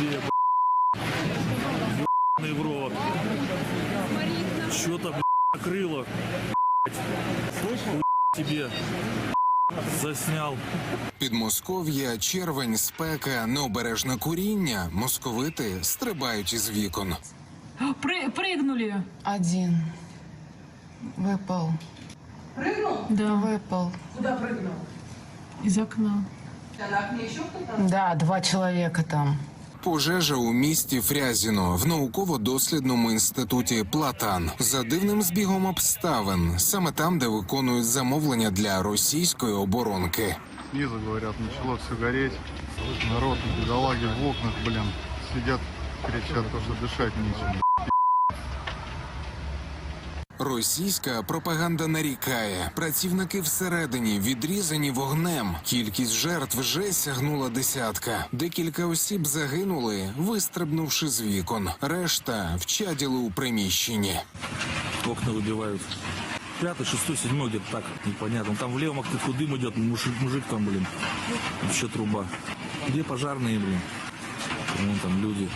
тебе, ебаный в рот. Что-то, накрыло. Хуй тебе заснял. Підмосков'я, червень, спека, необережне куріння. Московити стрибають із вікон. При, прыгнули. Один. Выпал. Да, Выпал. из окна. Да, два человека там. Пожежа у місті Фрязіно в науково-дослідному інституті Платан за дивним збігом обставин, саме там, де виконують замовлення для російської оборонки. Снизу, говорят, начало все гореть. Народ, бедолаги в окнах, блин, сидят, кричат, то, что дышать. Російська пропаганда нарікає. Працівники всередині відрізані вогнем. Кількість жертв вже сягнула десятка. Декілька осіб загинули, вистрибнувши з вікон. Решта вчаділи у приміщенні. Окна выбивают. Пятый, шестой, седьмой где-то так, непонятно. Там в левом окне дым идет, мужик, мужик там, блин. Вообще труба. Где пожарные, блин? Вон там люди.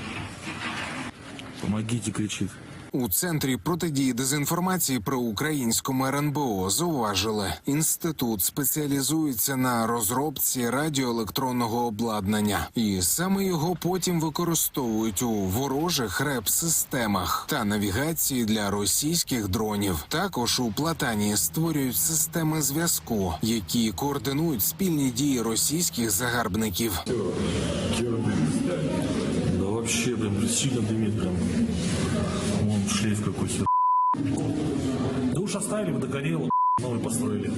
Помогите, кричит. У центрі протидії дезінформації про українському РНБО зауважили, інститут спеціалізується на розробці радіоелектронного обладнання, і саме його потім використовують у ворожих реп-системах та навігації для російських дронів. Також у платані створюють системи зв'язку, які координують спільні дії російських загарбників. Да вообще, блин, сильно дымит прям. Вон шлейф какой хер. Да уж оставили догорело, новый построили.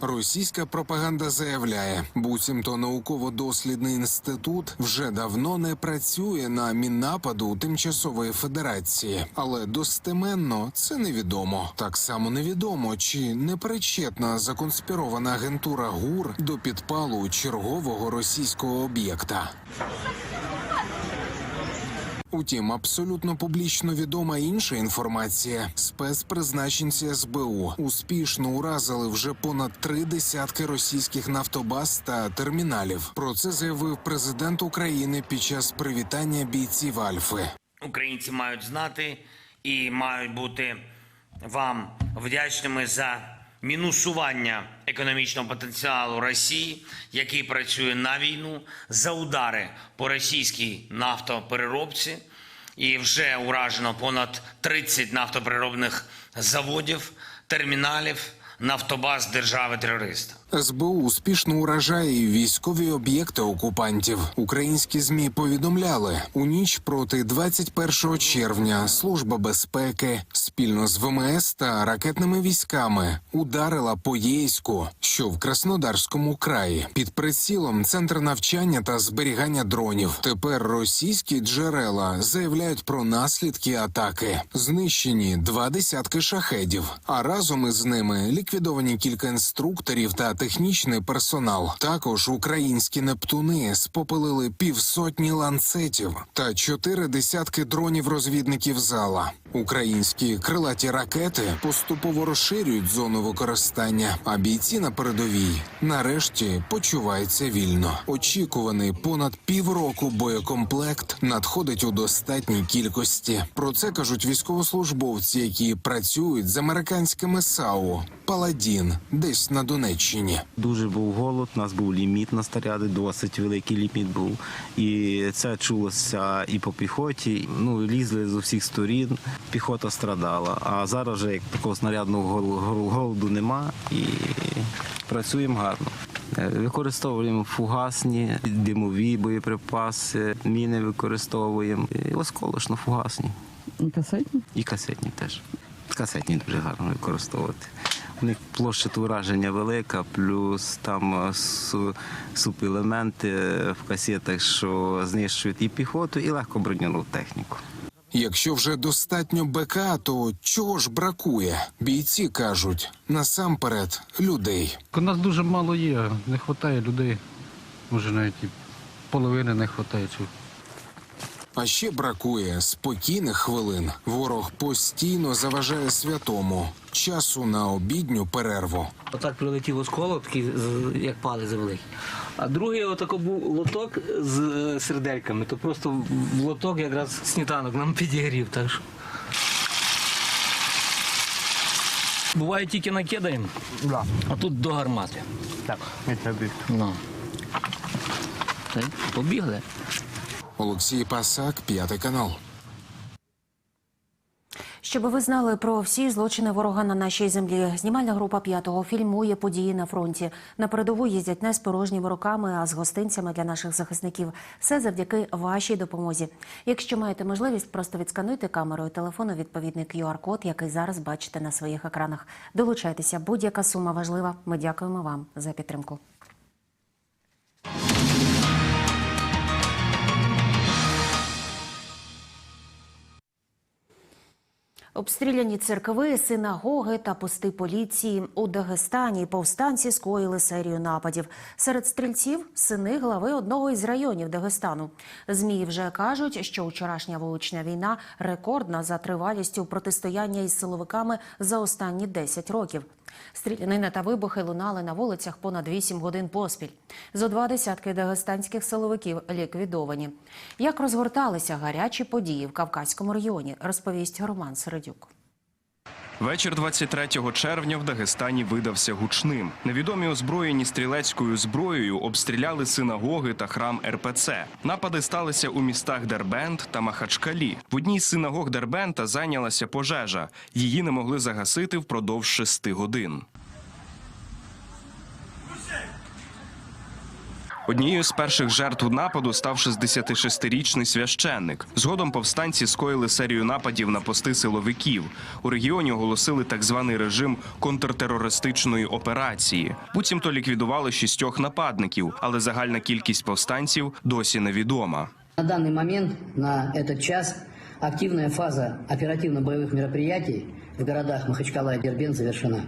Російська пропаганда заявляє, буцімто науково-дослідний інститут вже давно не працює на міннападу тимчасової федерації, але достеменно це невідомо. Так само невідомо, чи не причетна законспірована агентура ГУР до підпалу чергового російського об'єкта. Утім, абсолютно публічно відома інша інформація. Спецпризначенці СБУ успішно уразили вже понад три десятки російських нафтобаз та терміналів. Про це заявив президент України під час привітання бійців Альфи. Українці мають знати і мають бути вам вдячними за мінусування економічного потенціалу Росії, який працює на війну, за удари по російській нафтопереробці. І вже уражено понад 30 нафтопереробних заводів, терміналів, нафтобаз держави-терориста. СБУ успішно уражає військові об'єкти окупантів. Українські змі повідомляли у ніч проти 21 червня. Служба безпеки спільно з ВМС та ракетними військами ударила по Єйську, що в Краснодарському краї, під прицілом центр навчання та зберігання дронів. Тепер російські джерела заявляють про наслідки атаки. Знищені два десятки шахедів, а разом із ними ліквідовані кілька інструкторів та технічний персонал. Також українські нептуни спопилили півсотні ланцетів та чотири десятки дронів-розвідників зала. Українські крилаті ракети поступово розширюють зону використання, а бійці на передовій нарешті почуваються вільно. Очікуваний понад півроку боєкомплект надходить у достатній кількості. Про це кажуть військовослужбовці, які працюють з американськими САУ Паладін, десь на Донеччині. Дуже був голод, у нас був ліміт на снаряди, досить великий ліміт був. І це чулося і по піхоті. Ну, лізли з усіх сторін, піхота страдала. А зараз вже як такого снарядного гол- гол- голоду нема і працюємо гарно. Е, Використовуємо фугасні, димові боєприпаси, міни використовуємо, і осколочно-фугасні. І касетні? І касетні теж. Касетні дуже гарно використовувати. Них площа ураження велика, плюс там е, су- субелементи в касетах, що знищують і піхоту, і легко броньовану техніку. Якщо вже достатньо БК, то чого ж бракує? Бійці кажуть насамперед людей. У нас дуже мало є, не вистачає людей. Може навіть і половини не вистачає. А ще бракує спокійних хвилин. Ворог постійно заважає святому часу на обідню перерву. Отак прилетів осколок, такий як палець великий. А другий отако був лоток з е, сердельками, то просто в- лоток якраз сніданок нам підігрів. Так що. Буває тільки накидаємо, а тут до гармати. Так. Ну. Та й побігли. Олексій Пасак, п'ятий канал. Щоб ви знали про всі злочини ворога на нашій землі, знімальна група п'ятого фільмує події на фронті. На передову їздять не з порожніми руками, а з гостинцями для наших захисників. Все завдяки вашій допомозі. Якщо маєте можливість, просто відскануйте камерою телефону відповідний QR-код, який зараз бачите на своїх екранах. Долучайтеся, будь-яка сума важлива. Ми дякуємо вам за підтримку. Обстріляні церкви, синагоги та пости поліції у Дагестані повстанці скоїли серію нападів. Серед стрільців сини глави одного із районів Дагестану. Змі вже кажуть, що вчорашня вулична війна рекордна за тривалістю протистояння із силовиками за останні 10 років. Стрілянина та вибухи лунали на вулицях понад 8 годин поспіль. Зо два десятки дагестанських силовиків ліквідовані. Як розгорталися гарячі події в Кавказькому районі, розповість Роман Середюк. Вечір 23 червня в Дагестані видався гучним. Невідомі озброєні стрілецькою зброєю обстріляли синагоги та храм РПЦ. Напади сталися у містах Дербент та Махачкалі. В одній з синагог Дербента зайнялася пожежа. Її не могли загасити впродовж шести годин. Однією з перших жертв нападу став 66-річний священник. Згодом повстанці скоїли серію нападів на пости силовиків. У регіоні оголосили так званий режим контртерористичної операції. Буцімто ліквідували шістьох нападників, але загальна кількість повстанців досі невідома. На данный момент, на этот час, активная фаза оперативно-боевых мероприятий в городах Махачкала и Дербент завершена.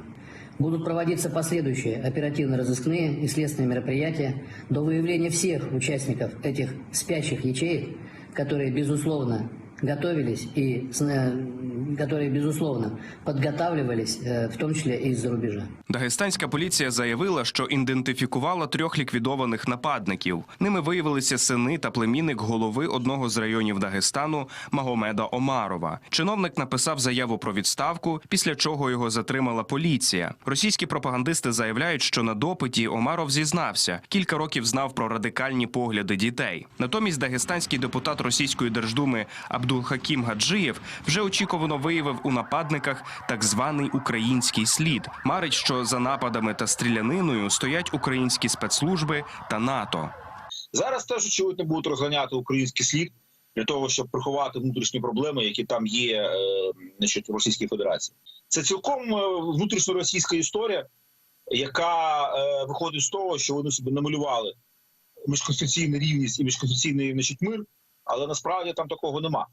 Будут проводиться последующие оперативно-розыскные и следственные мероприятия до выявления всех участников этих спящих ячеек, которые, безусловно, готовились и которые, безусловно, подготавливались, э, в том числе и из-за рубежа. Дагестанська поліція заявила, що ідентифікувала трьох ліквідованих нападників. Ними виявилися сини та племінник голови одного з районів Дагестану Магомеда Омарова. Чиновник написав заяву про відставку, після чого його затримала поліція. Російські пропагандисти заявляють, що на допиті Омаров зізнався, кілька років знав про радикальні погляди дітей. Натомість дагестанський депутат російської держдуми Абдулхакім Гаджиєв вже очікувано виявив у нападниках так званий український слід. Марить, що за нападами та стріляниною стоять українські спецслужби та НАТО. Зараз теж очевидно будуть розганяти український слід для того, щоб приховати внутрішні проблеми, які там є е, значить, в Російській Федерації. Це цілком е, внутрішньоросійська історія, яка е, виходить з того, що вони собі намалювали міжконституційну рівність і міжконституційний значить, мир, але насправді там такого нема.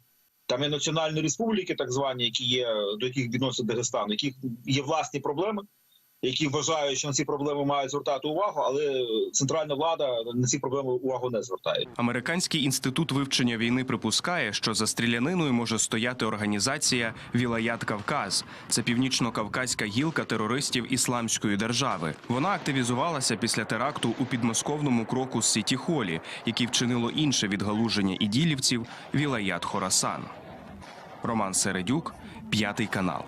Там є національні республіки, так звані, які є до яких відносить Дагестан, яких є власні проблеми, які вважають, що на ці проблеми мають звертати увагу, але центральна влада на ці проблеми увагу не звертає. Американський інститут вивчення війни припускає, що за стріляниною може стояти організація Вілаят Кавказ. Це північно-кавказька гілка терористів ісламської держави. Вона активізувалася після теракту у підмосковному кроку з Сіті Холі, який вчинило інше відгалуження іділівців Вілаят Хорасан. Роман Середюк, п'ятий канал.